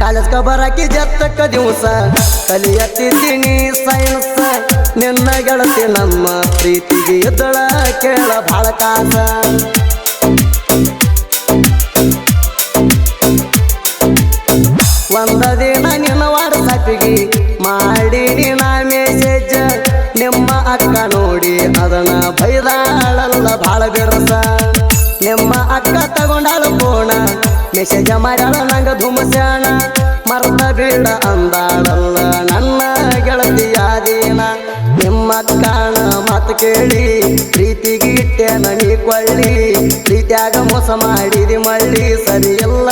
ಕಾಲೇಜ್ಕ ಬರಾಕಿ ಜತ್ತಕ್ಕ ದಿವಸ. ಕಲಿಯತ್ತಿದ್ದೀನಿ ಸೈನ್ಸ್ ನಿನ್ನ ಗೆಳತಿ ನಮ್ಮ ಪ್ರೀತಿಗೆ ಎದ್ದಳ ಕೇಳ ಬಾಳ ಕಾಸ. ಒಂದ ದಿನ ನಿನ್ನ ವಾಟ್ಸಪ್ಪಿಗೆ ಮಾಡಿ ಮೆಸೇಜ್ ನಿಮ್ಮ ಅಕ್ಕ ನೋಡಿ ಅದನ್ನ ಭಾಳ ನಿಮ್ಮ ಅಕ್ಕ ತಗೊಂಡಾಲು ಕೋಣ. ಮೆಸೇಜ ಮಾಡ್ಯಾಳ, ನಂಗ ಧುಮಸ್ಯಾಣ. ಮರ್ತ ಬೇಡ ಅಂದಾಳಲ್ಲ ನನ್ನ ಗೆಳತಿಯಾದೀನ ನಿಮ್ಮ ಕಾಣ ಮಾತು ಕೇಳಿ, ಪ್ರೀತಿಗೆ ನೀ ಕೊಳ್ಳಿ. ಪ್ರೀತಿಯಾಗ ಮೋಸ ಮಾಡಿದಿ ಮಳ್ಳಿ, ಸರಿ ಇಲ್ಲ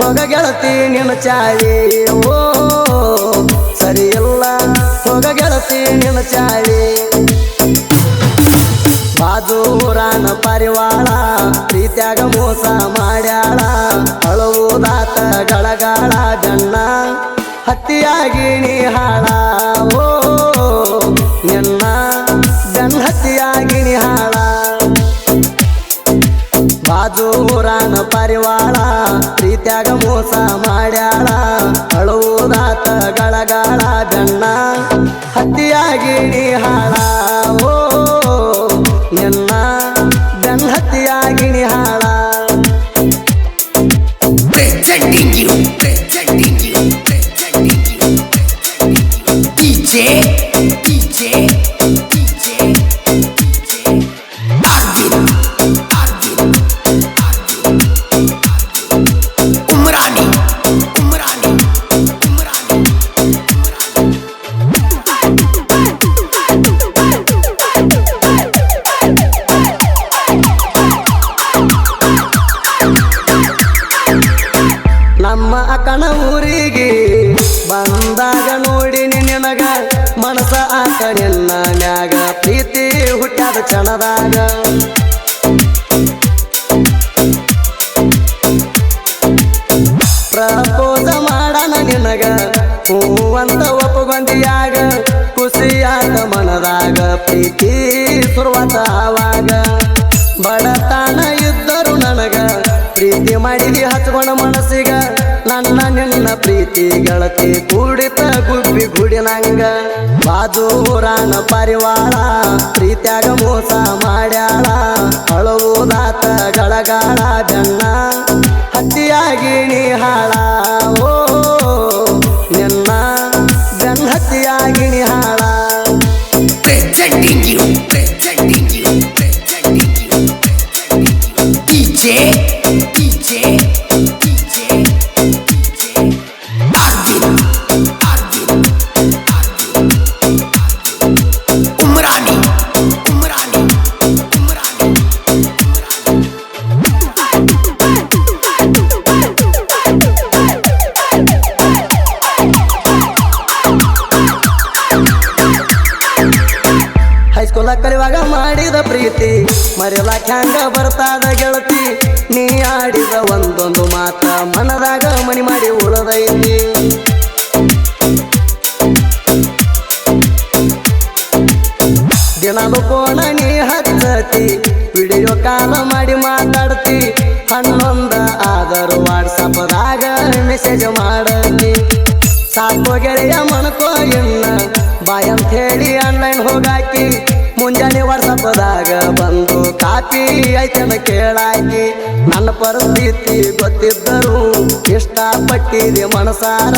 ಹೋಗ ಗೆಳತಿ ನಿನ್ನ ಚಾಳಿ. ಓ ಸರಿ ಇಲ್ಲ ಹೋಗ ಗೆಳತಿ ನಿನ್ನ ಚಾಳಿ. ಬಾಜೂರಾನ ಪರಿವಾಳ, ಪ್ರೀತ್ಯಾಗ ಮೋಸ ಮಾಡ್ಯಾಳ ಅಳುವುದಾತ ಗಳಗಾಳ ಜನ್ನ ಹತ್ತಿಯಾಗಿ ನೀ ಹಾಳ ಓ, ಎನ್ನ ಜನ್ ಹತ್ತಿಯಾಗಿ ಹಾಳ ಬಾಜೂರಾನ ಪರಿವಾಳ, ಪ್ರೀತ್ಯಾಗ ಮೋಸ ಮಾಡ್ಯಾಳ ಅಳುವುದಾತ ಗಳಗಾಳ ಜನ್ನ ನಿನಗ ಹೂವಂತ ಒಪ್ಪಗೊಂದಿಯಾಗ ಖುಷಿಯಾದ ಮನದಾಗ, ಪ್ರೀತಿ ಸುರುವಂತ ಆವಾಗ ಬಡತನ ಇದ್ದರು ನನಗ ಪ್ರೀತಿ ಮಾಡಿದಿ ಹಚ್ಕೊಂಡ ಮನಸ್ಸಿಗ, ನನ್ನ ನಿನ್ನ ಪ್ರೀತಿ ಗೆಳತಿ ಕೂಡಿತ ಗುಬ್ಬಿ ಗುಡಿನಂಗ. ಬಾಜೂರಾನ ಪರಿವಾರ ಪ್ರೀತ್ಯಾಗ ಮೋಸ ಮಾಡ್ಯಾಳ ಅಳುವುದಾತ ಗಳಗಾಳ ಜನ್ನ ಹತ್ತಿಯಾಗಿ ನೀ ಹಾಳ. ಓ You it take it. Message ಸಾಕು ಗೆಳೆಯ ಮನಕೋ ಇನ್ನ ಬಾಯ್ ಅಂತ ಹೇಳಿ ಆನ್ಲೈನ್ ಹೋಗಾಕಿ. ಮುಂಜಾನೆ ವಾಟ್ಸಪ್ದಾಗ ಬಂದು ಕಾಪಿ ಐತನ ಕೇಳಾಕಿ. ನನ್ನ ಪರಿಸ್ಥಿತಿ ಗೊತ್ತಿದ್ದರು ಇಷ್ಟಪಟ್ಟಿದೆ ಮನಸಾರ.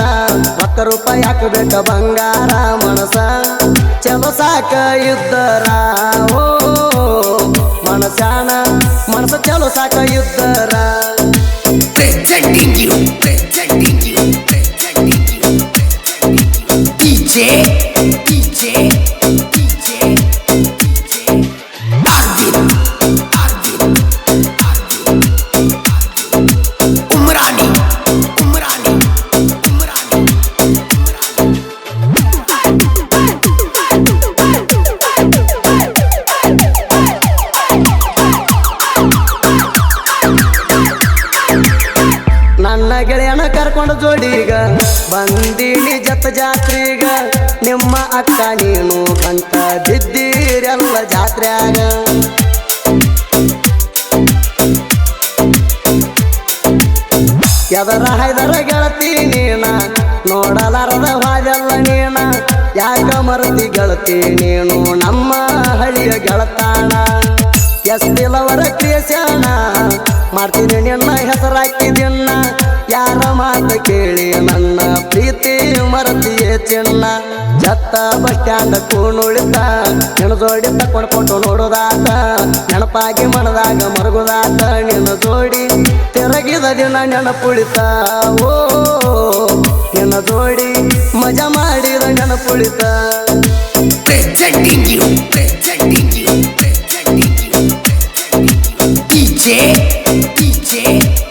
ಹತ್ತು ರೂಪಾಯಿ ಹಾಕಬೇಕ ಬಂಗಾರ ಮನಸ. ಚಲೋ ಸಾಕ ಇದ್ದರ. ಓ ಮನಸಾನ ಮನಸ ಚಲೋ ಸಾಕ ಇದ್ದರ. DJ ಬಂದೀನಿ ಜತ ಜಾತ್ರೆಗ, ನಿಮ್ಮ ಅಕ್ಕ ನೀನು ಬಂತ ಬಿದ್ದೀರೆಲ್ಲ ಜಾತ್ರ್ಯಾಗ. ಎದರ ಹೈದರ ಗೆಳತಿ ನೀನ, ನೋಡಲಾರದ ಹಾದೆಲ್ಲ ನೀನ, ಯಾಕ ಮರತಿ ಗೆಳತಿ ನೀನು ನಮ್ಮ ಹಳಿಯ ಗೆಳತಾಣ. ಎಸ್ತಿಲವರ ಕ್ರಿಯಸ್ಯಾಣ ಮಾಡ್ತೀನಿ ನಿನ್ನ ಹೆಸರಾಕಿದಿನ್ನ ಯಾರ ಮಾತು ಕೇಳಿ ನನ್ನ ಚಿನ್ನ ಜತ್ತ ಬಸ್ ಸ್ಟ್ಯಾಂಡ್ ಕೂಣುಳಿತ. ನಿನ್ನ ಜೋಡಿ ತಕೊಂಡು ನೋಡುದಾತ. ನೆನಪಾಗಿ ಮನದಾಗ ಮರಗುದಾತ. ನಿನ್ನ ಜೋಡಿ ತಿರಗಿದ ದಿನ ನೆನಪುಳಿತ. ಓ ನಿನ್ನ ಜೋಡಿ ಮಜಾ ಮಾಡಿದ ನೆನಪುಳಿತ. DJ, you,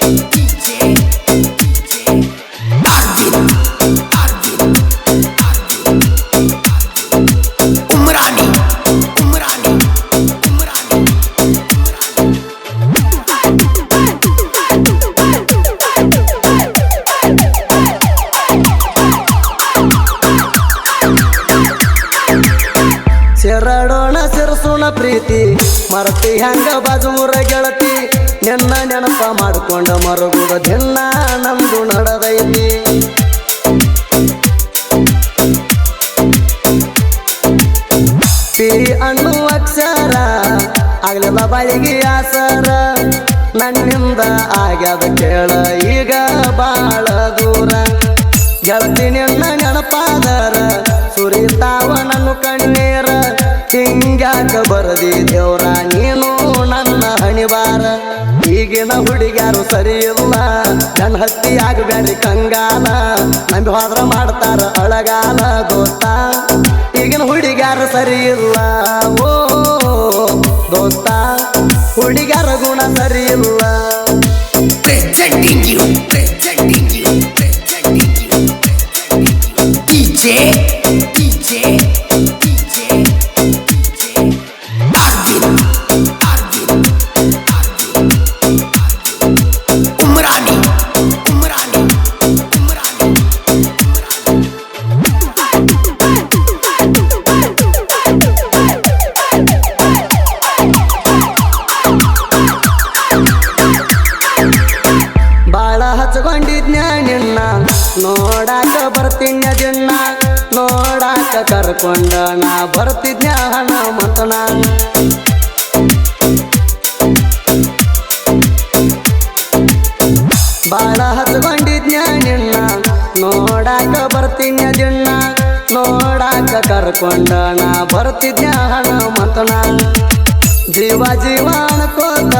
ಪ್ರೀತಿ. ಮರತಿ ಹೆಂಗ ಬಾಜೂರ ಗೆಳತಿ. ನಿನ್ನ ನೆನಪ ಮಾಡ್ಕೊಂಡ ಮರುಗುದ ದಿನ ನಮ್ದು ನಡೆದೈತಿ. ಪಿ ಅಣ್ಣು ಅಕ್ಷರ ಆಗ್ಲಿಲ್ಲ ಬಳಿಗೆ ಆಸರ. ನನ್ನಿಂದ ಆಗ್ಯದ ಕೇಳ, ಈಗ ಬಾಳ ದೂರ. ಗೆಳತಿ ನಿನ್ನ ಹಿಂಗ್ಯಾಕ ಬರದಿ ದೇವ್ರ, ನೀನು ನನ್ನ ಹಣಿಬಾರ. ಈಗಿನ ಹುಡುಗ್ಯಾರು ಸರಿ ಇಲ್ಲ ನನ್ನ ಹತ್ತಿ ಆಗಬೇಡಿ ಕಂಗಾಲ. ನಂಬಿ ಹೋದ್ರ ಮಾಡ್ತಾರ ಅಳಗಾಲ, ದೋಸ್ತ. ಈಗಿನ ಹುಡುಗ್ಯಾರು ಸರಿ ಇಲ್ಲ, ಓ ದೋಸ್ತ. ಹುಡುಗ್ಯಾರ ಗುಣ ಸರಿ ಇಲ್ಲ. ನೋಡಾಕ ಬರ್ತೀನಿ ದಿನ ನೋಡಾಕ ಕರ್ಕೊಂಡ ನಾ ಬರ್ತಿದ್ದೆ ಹಣ ಮತನ ಬಾಳ ಹಚ್ಕೊಂಡಿದ್ನ್ಯ ನಿನ್ನ. ನೋಡಾಕ ಬರ್ತೀನಿ ದಿನ ನೋಡಾಕ ಕರ್ಕೊಂಡ ನಾ ಬರ್ತಿದ್ದೆ ಹಣ ಮತನ ಜೀವ ಜೀವ ಅನ್ಕೋತ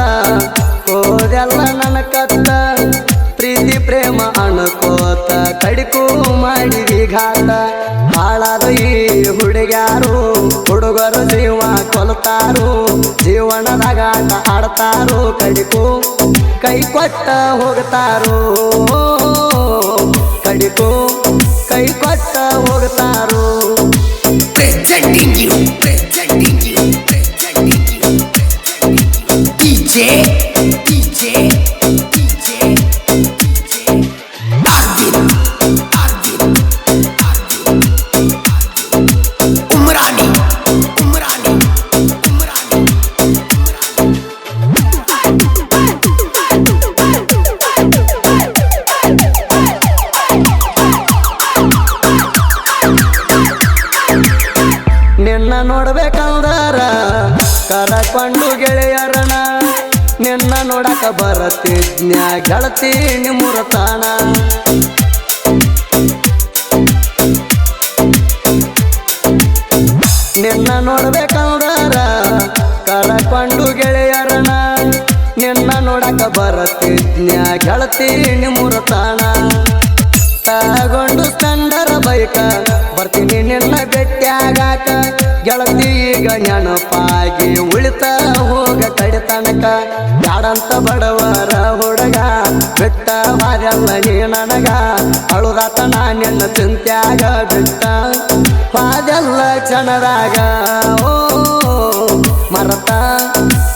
ಹೋದೆಲ್ಲ ನನ್ನ ಕತ್ತ. ಪ್ರೇಮ ಅಣಕೋತ ಕಡಿಕು ಮಾಡಿ ಘಾತ ಹಾಳಾದ ಈ ಹುಡುಗ್ಯಾರು, ಹುಡುಗರು ಜೀವ ಕೊಲ್ತಾರು. ಜೀವನದಾಗ ಆಡ್ತಾರು, ಕಡಿಕು ಕೈ ಕೊಟ್ಟ ಹೋಗ್ತಾರು. ನೋಡ್ಬೇಕಂದರ ಕಳಕೊಂಡು ಗೆಳೆಯರಣ. ನಿನ್ನ ನೋಡಕ ಬರತಿದ್ನ್ಯ ಗೆಳತಿ ನಿಮ್ಮೂರ ತಾಣ. ತಗೊಂಡು ತಂದರ ಬೈಕ, ಬರ್ತೀನಿ ನಿನ್ನ ಬೆಟ್ಟಿಯಾಗಾಕ ಗೆಳತಿ ಈಗ ನೆನಪಾಗಿ ಉಳಿತ ಹೋಗ ಕಡೆ ತನಕ. ಬಡವರ ಹುಡುಗ. ಬಿಟ್ಟ ಮಾರಲ್ಲ ನೀ ನನಗ. ಅಳುದಾತ ನಾನೆಲ್ಲ ಚಿಂತ್ಯಾಗ ಬಿಟ್ಟ. ಪಾದೆಲ್ಲ ಕ್ಷಣದಾಗ, ಓ, ಮರತ.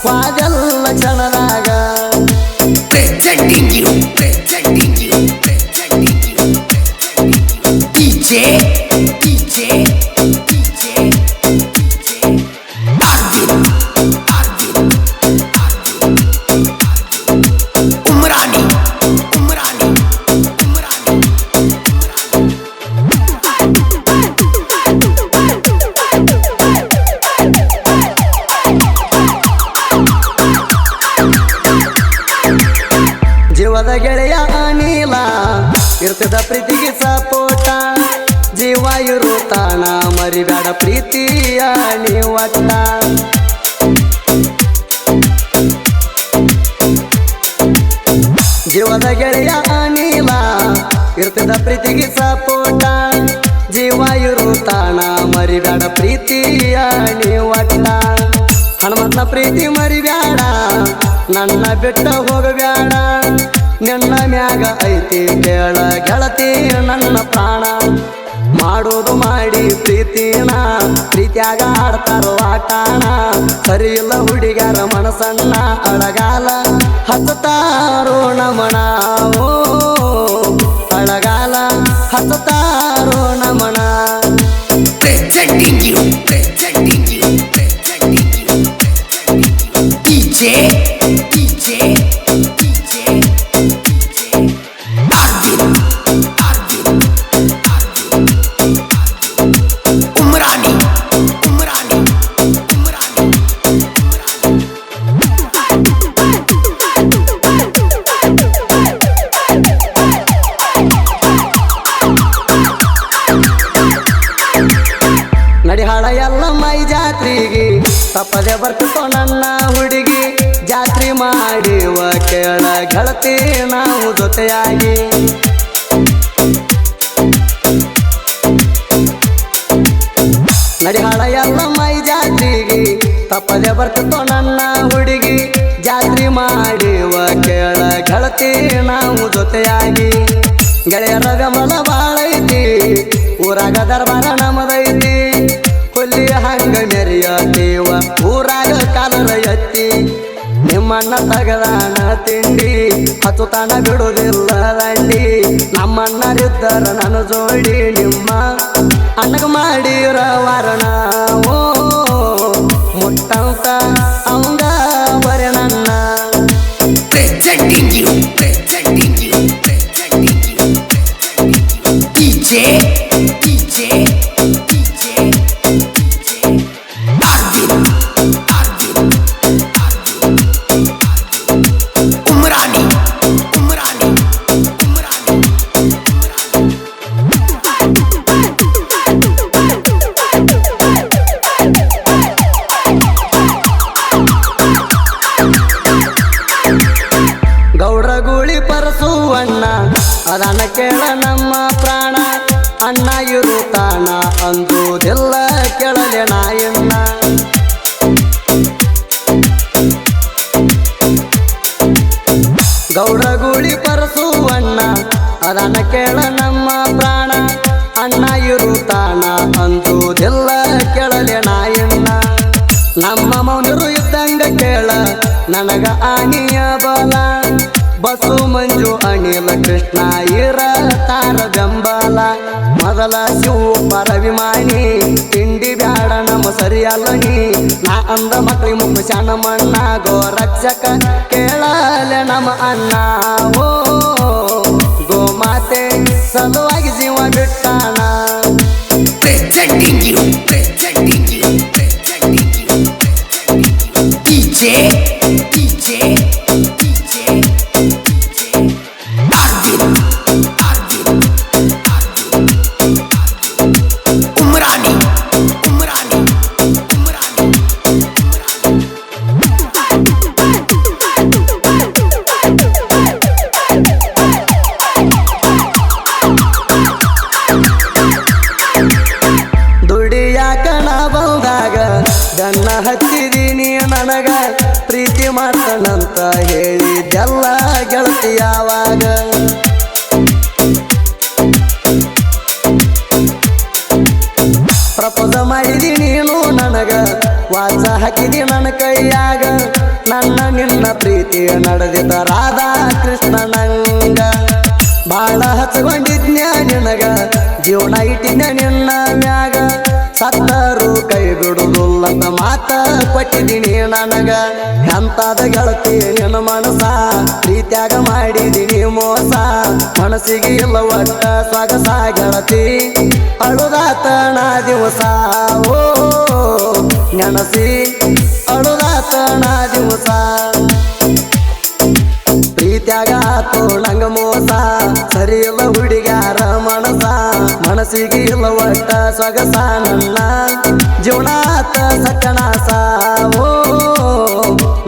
ಪಾದೆಲ್ಲ ಕ್ಷಣದಾಗ. Presenting ಇರ್ತದ ಪ್ರೀತಿಗೆ ಸಪೋಟ. ಜೀವ ತಾಣ, ಮರಿಬೇಡ ಪ್ರೀತಿಯ ನೀವಟ್ಟ. ಹನುಮಂತ ಪ್ರೀತಿ ಮರಿಬೇಡ, ನನ್ನ ಬಿಟ್ಟ ಹೋಗಬೇಡ. ನಿನ್ನ ಮ್ಯಾಗ ಐತಿ ಕೇಳ ಗೆಳತಿ ನನ್ನ ಪ್ರಾಣ. ಮಾಡೋದು ಮಾಡಿ ಪ್ರೀತಿನ, ಪ್ರೀತಿಯಾಗ ಆಡ್ತಾರೋ ಆಟಾಣ ಸರಿ ಇಲ್ಲ ಮನಸ್ಸನ್ನ ಅಳಗಾಲ ಹತ್ತಾರೋ ನಮನ Take me, take. ತಪ್ಪದೆ ಬರ್ತಿತ್ತು ನನ್ನ ಹುಡುಗಿ. ಜಾತ್ರೆ ಮಾಡಿವ ಕೇಳ ಗೆಳತಿ ನಾವು ಜೊತೆಯಾಗಿ. ಗೆಳೆಯರ ಗಮನ ಬಾಳೈತಿ ಊರಾಗ ದರ್ಬಾರ ನಮದೈತಿ ಕೊಲ್ಲಿ ಹಂಗ ಮೆರೆಯತೀವ, ಊರಾಗ ಕಾಲರ ಎತ್ತಿ. ನಿಮ್ಮಣ್ಣ ತಗದಾನ ತಿಂಡಿ ಹಚ್ಚುತಾನ ಬಿಡುವುದಿಲ್ಲ ದಂಡಿ. ನಮ್ಮಣ್ಣರಿದ್ದರ ನನ್ನ ಜೋಡಿ ನಿಮ್ಮ ಅಣ್ಣಗ ಮಾಡಿರ ವಾರಣ ಓ DJ, ಕೃಷ್ಣ ಇರತಾರ ಬೆಂಬಲ ಮೊದಲ ಶಿವು ಪರವಿಮಾನಿ ತಿಂಡಿ ಬ್ಯಾಡ ನಮ್ಮ ಸರಿಯಲ್ಲ ನೀ ನಾ ಅಂದ ಮಕ್ಳಿ ಮುಖ ಸಣ್ಣ ಮಣ್ಣ ಗೋರಕ್ಷಕ ಕೇಳಲೆ ನಮ್ಮ ಅಣ್ಣ. ಓ ಗೋಮಾತೆ ಸಲುವಾಗಿ ಜೀವ ಬಿಟ್ಟಾನ. DJ, you, ಕೊಟ್ಟಿದ್ದೀನಿ ನನಗ. ಎಂತಾದ ಗೆಳತಿ ನಿನ್ನ ಮನಸ ಪ್ರೀತ್ಯಾಗ ಮಾಡಿದೀನಿ ಮೋಸ. ಮನಸ್ಸಿಗೆ ಇಲ್ಲ ಒಟ್ಟ ಸೊಗಸ ಗೆಳತಿ. ಅಳುದಾತಣ ದಿವಸ. ಓ, ನೆನಸಿ. ಅಳುದಾತಣ ದಿವಸ. ಪ್ರೀತ್ಯಾಗ ಸರಿ ಇಲ್ಲ ಮನಸ ಮನಸ್ಸಿಗೆ ಇಲ್ಲ ಒಟ್ಟ ಸೊಗಸ ನನ್ನ ಜೀವನಾತ ಸತ್ಯನಾಸ ಓ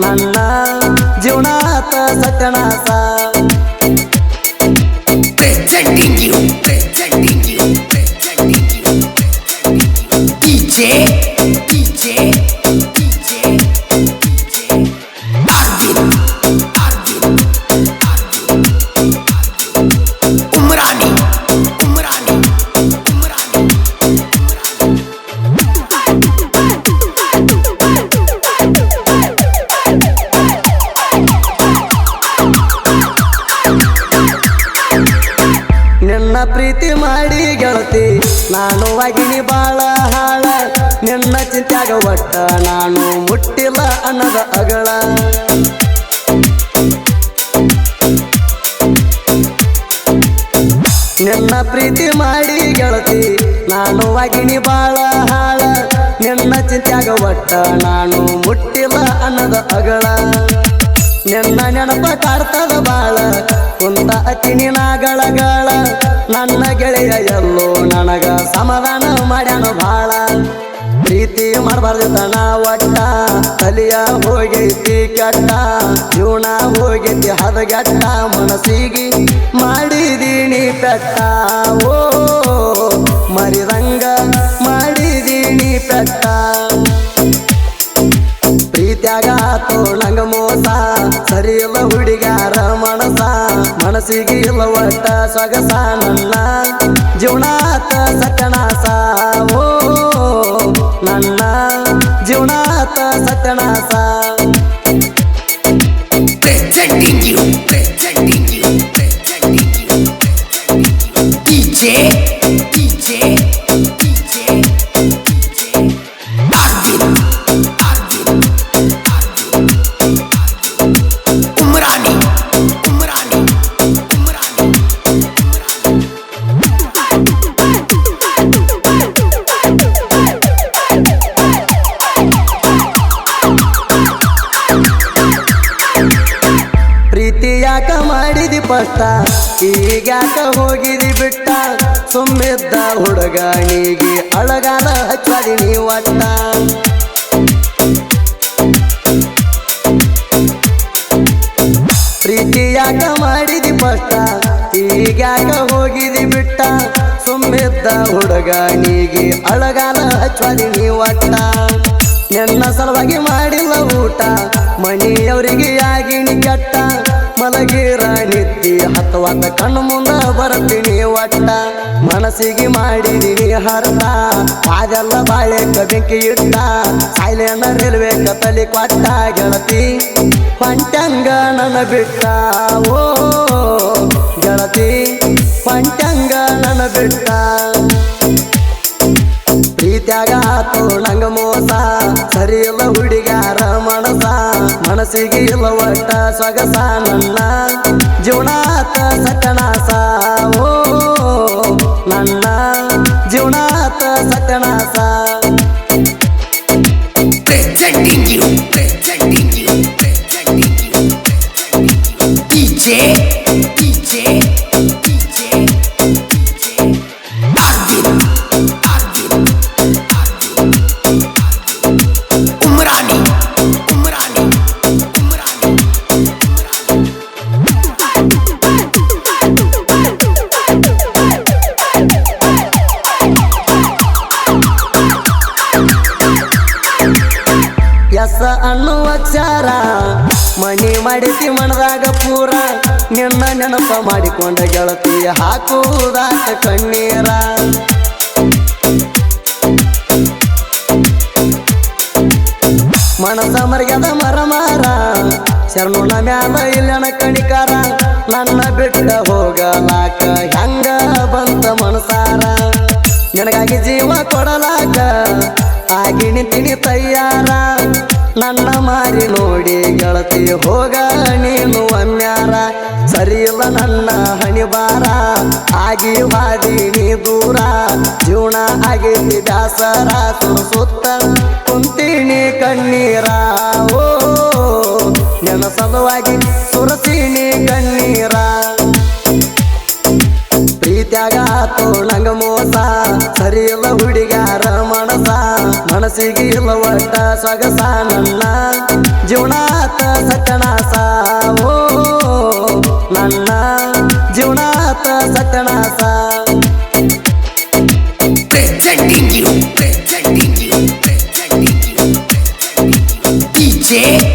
ನನ್ನ ಜೀವನಾತ ಸತ್ಯನಾಸ Presenting you, ನಾನು ಆಗಿನಿ ಬಾಳ ಹಾಳ, ನಿನ್ನ ಚಿಂತ್ಯಾಗ ಒಟ್ಟ ನಾನು ಮುಟ್ಟಿಲ್ಲ ಅನ್ನದ ಅಗಳ ನಿನ್ನ ಪ್ರೀತಿ ಮಾಡಿ ಗೆಳತಿ, ನಾನು ಆಗಿನಿ ಬಾಳ ಹಾಳ, ನಿನ್ನ ಚಿಂತ್ಯಾಗ ಒಟ್ಟ ನಾನು ಮುಟ್ಟಿಲ್ಲ ಅನ್ನದ ಅಗಳ ನಿನ್ನ ನೆನಪ ಕಾಡ್ತದ ಬಾಳ, ಕುಂತ ಅತಿನಿ ನಾಗಳಗಳ ನನ್ನ ನನಗ ಸಮಾಧಾನ ಮಾಡ್ಯಾನ ಬಾಳ. ಪ್ರೀತಿ ಮಾಡಬಾರ್ದು ತನ ಒಟ್ಟ ತಲಿಯ ಹೋಗೈತಿ ಕೆಟ್ಟ. ಜೀವನ ಹೋಗೈತಿ ಹದಗೆಟ್ಟ. ಮನಸ್ಸಿಗೆ ಮಾಡಿದೀನಿ ಪೆಟ್ಟ. ಓ, ಮರಿದಂಗ ಮಾಡಿದೀನಿ ಪೆಟ್ಟ. ಪ್ರೀತ್ಯಾಗ ತೋಳಂಗ ಮೋಸ. ಸರಿ ಇಲ್ಲ ಹುಡುಗಾರ ಮನಸ. ಮನಸ್ಸಿಗೆ ಇಲ್ಲ ಒಟ್ಟ ಸೊಗಸ ನನ್ನ. ಜೀವನಾತ ಸತ್ಯನಾಸ ಓ, ನನ್ನ ಜೀವನಾತ ಸತ್ಯನಾಸ Presenting ಹೋಗಿದಿ ಬಿಟ್ಟ. ಸುಮ್ಮಿದ್ದ ಹುಡುಗನಿಗೆ ಅಳಗಾಲ ಹಚ್ಚಿ ನೀವು ಒಟ್ಟ ಎನ್ನ ಸಲುವಾಗಿ ಮಾಡಿಲ್ಲ ಊಟ ಮನೆಯವರಿಗೆ ಆಗಿನಿ ಕೆಟ್ಟ. ಮಲಗಿರ ನಿದ್ದಿ ಅಥವಾ ಕಣ್ಣು ಮುಂದ ಬರ್ತೀನಿ ಒಟ್ಟ ಮನಸ್ಸಿಗೆ ಮಾಡಿದೀನಿ ಹರ್ತ, ಅದೆಲ್ಲ ಬಾಳೆ ಬೆಂಕಿ ಇಟ್ಟ. ಸಾಯ್ಲೆನ ರೈಲ್ವೆ ಕತ್ತಲಿ ಕೊಟ್ಟ ಗೆಳತಿ. ಪಂಟಂಗ ನನ್ನ ಬಿಟ್ಟ, ಓ ಗೆಳತಿ. ಪಂಟಂಗ ನನ್ನ ಬಿಟ್ಟ ಪ್ರೀತ್ಯಾಗ ಆತೋ ನಂಗ ಮೋಸ. ಸರಿ ಇಲ್ಲ ಹುಡುಗ್ಯಾರ ಮನಸ. ಮನಸ್ಸಿಗೆ ಇಲ್ಲ ಒಟ್ಟ ಸೊಗಸ ನನ್ನ. ಜೀವನಾತ ಮಾಡಿಕೊಂಡ ಗೆಳತಿ ಹಾಕುವುದಾಗ ಕಣ್ಣೀರ? ಮನಸ ಮರ್ಯಾದ ಮರ ಮಾರ ಶರಣು ಮ್ಯಾಲ ಇಲ್ಲನ ಕಣಿಕಾರ? ನನ್ನ ಬಿಟ್ಟ ಹೋಗಲಾಕ ಹೆಂಗ ಬಂತ ಮನಸಾರ? ನಿನಗಾಗಿ ಜೀವ ಕೊಡಲಾಕ ಆಗಿಣಿ ತಿಳಿ ತಯ್ಯಾರ ನನ್ನ ಮಾರಿ ನೋಡಿ ಗೆಳತಿ ಹೋಗ ನೀನು. ಸರಿ ಇಲ್ಲ ನನ್ನ ಹಣಿಬಾರ ಆಗಿ ವಾದೀನಿ ದೂರ. ಜೀವನ ಆಗೈತಿ ದಾಸರ. ಸುತ್ತ ಕುಂತೀನಿ ಕಣ್ಣೀರ. ಓ ನನ್ನ ಸಲುವಾಗಿ ಸುರತೀನಿ ಕಣ್ಣೀರ. ಪ್ರೀತಿ ಪ್ರೀತ್ಯಾಗ ಆತು ಮೋಸ. ಸರಿಯಲ್ಲ ಹುಡುಗಾರ ಮನಸ. ಮನಸ್ಸಿಗೆ ಇಲ್ಲ ಒಟ್ಟ ಸೊಗಸ. ನನ್ನ ಜೀವನಾತ ಸಾ ಓ DJ,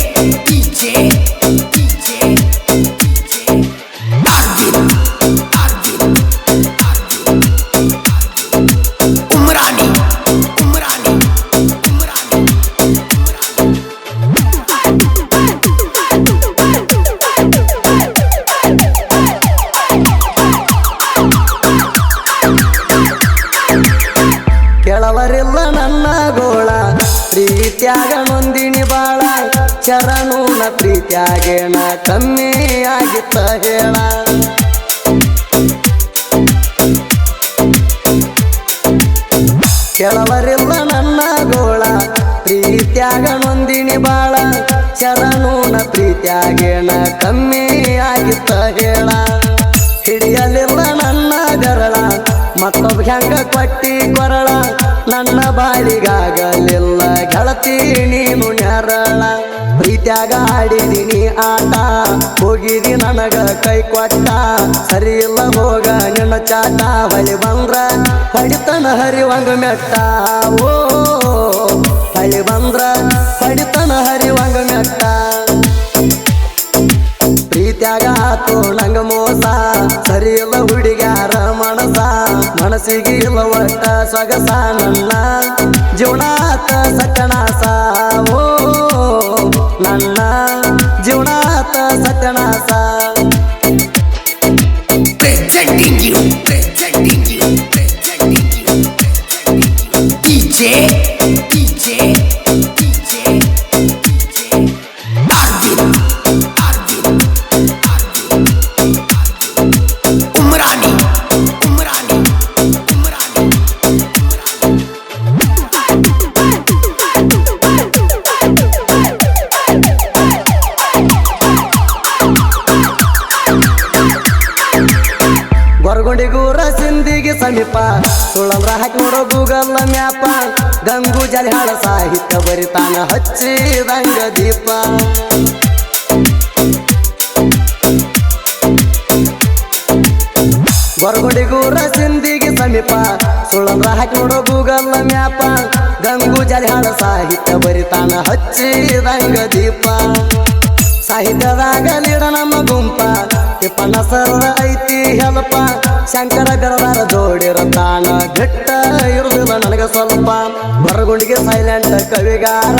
ಪ್ರೀತ್ಯಾಗ ನೊಂದಿನಿ ಬಾಳ ಚರಣೂನ ಪ್ರೀತಿಯಾಗೇಣ ಕಮ್ಮಿ ಆಗಿತ್ತ ಹೇಳ. ಕೆಳವರಿಲ್ಲ ನನ್ನ ಗೋಳ, ಪ್ರೀತ್ಯಾಗ ನೊಂದಿನಿ ಬಾಳ. ನ ಪ್ರೀತಿಯಾಗೇಣ ಕಮ್ಮಿ ಆಗಿತ್ತ ಹೇಳ. ಹಿಡಿಯಲಿಲ್ಲ ನನ್ನ ಗರಳ, ಮತ್ತೊಬ್ಬ ಹೆಂಗ ಕೊಟ್ಟಿ ಕೊರಳ. ನನ್ನ ಬಾಳಿಗಾಗಲಿಲ್ಲ ನೀನು ನೆರಳ ಪ್ರೀತ್ಯಾಗ ಆಡಿದೀನಿ ಆಟ. ಹೋಗಿದಿ ನನಗ ಕೈ ಕೊಟ್ಟ ಸರಿ ಇಲ್ಲ ಹೋಗ ನಿನ್ನ ಚಾಟ. ಹೊಳಿ ಬಂದ್ರ ಹೊಡಿತನ ಹರಿವಂಗ ಮೆಟ್ಟ. ಓ, ಹೊಳಿ ಬಂದ್ರ ಹೊಡಿತನ ಹರಿವಂಗ ಮೆಟ್ಟ. ಪ್ರೀತ್ಯಾಗ ಆತು ನಂಗ ಮೋಸ ಸರಿ ಇಲ್ಲ ಹುಡುಗ್ಯಾರ ಮನಸ. ಮನಸ್ಸಿಗೆ ಇಲ್ಲ ಒಟ್ಟ ಸೊಗಸ ನನ್ನ. ಜೀವನಾತ ಸತ್ಯನಾಸ ಹಾಳ ಸಾಹಿತ್ಯ ಬರಿತಾನ ಹಚ್ಚಿದಂಗ ದೀಪ. ಗೊರಗುಂಡಿಗೂರ ರಸಿಂದಿಗೆ ಸಮೀಪ, ಸುಳಂದ್ರ ಹಾಕಿ ನೋಡೋ ಗೂಗಲ್ ಮ್ಯಾಪ. ಗಂಗು ಜಲಿ ಹಾಳ ಸಾಹಿತ್ಯ ಬರಿತಾನ ಹಚ್ಚಿದಂಗ ದೀಪ. ಸಾಹಿತ್ಯದಾಗ ನಮ್ಮ ಗುಂಪ ಸರ ಐತಿ ಹೆಲ್ಪ ಶಂಕರ ಬೆರದಾರ ಜೋಡಿರತಾನ ಘಟ್ಟ ಇರುದಿಲ್ಲ ನನಗೆ ಸ್ವಲ್ಪ. ಹೊರಗುಂಡಿಗೆ ಸೈಲೆಂಟ್ ಕವಿಗಾರ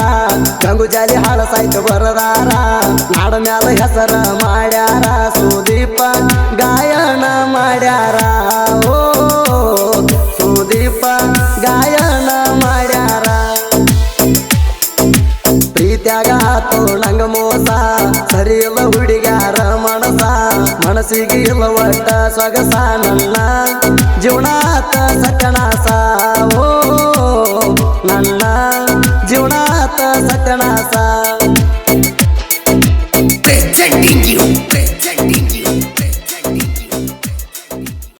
ಗಂಗುಜಾಲಿ ಹಾಡ ಸಾಯ್ತು ಬರದಾರ, ನಾಡ ಮ್ಯಾಲ ಹೆಸರ ಮಾಡ್ಯಾರ, ಸುದೀಪ ಗಾಯನ ಮಾಡ್ಯಾರ. ಓ, ಸುದೀಪ ಗಾಯನ ಮಾಡ್ಯಾರ. ಪ್ರೀತ್ಯಾಗ ಆತು ನಂಗ ಮೋಸ ಸರಿ ಇಲ್ಲ ಹುಡುಗ್ಯಾರ ಮನಸ ಮನಸ್ಸಿಗೆ ಇಲ್ಲ ಒಟ್ಟ ಸೊಗಸ ನನ್ನ ಜೀವನಾತ ಸತ್ಯ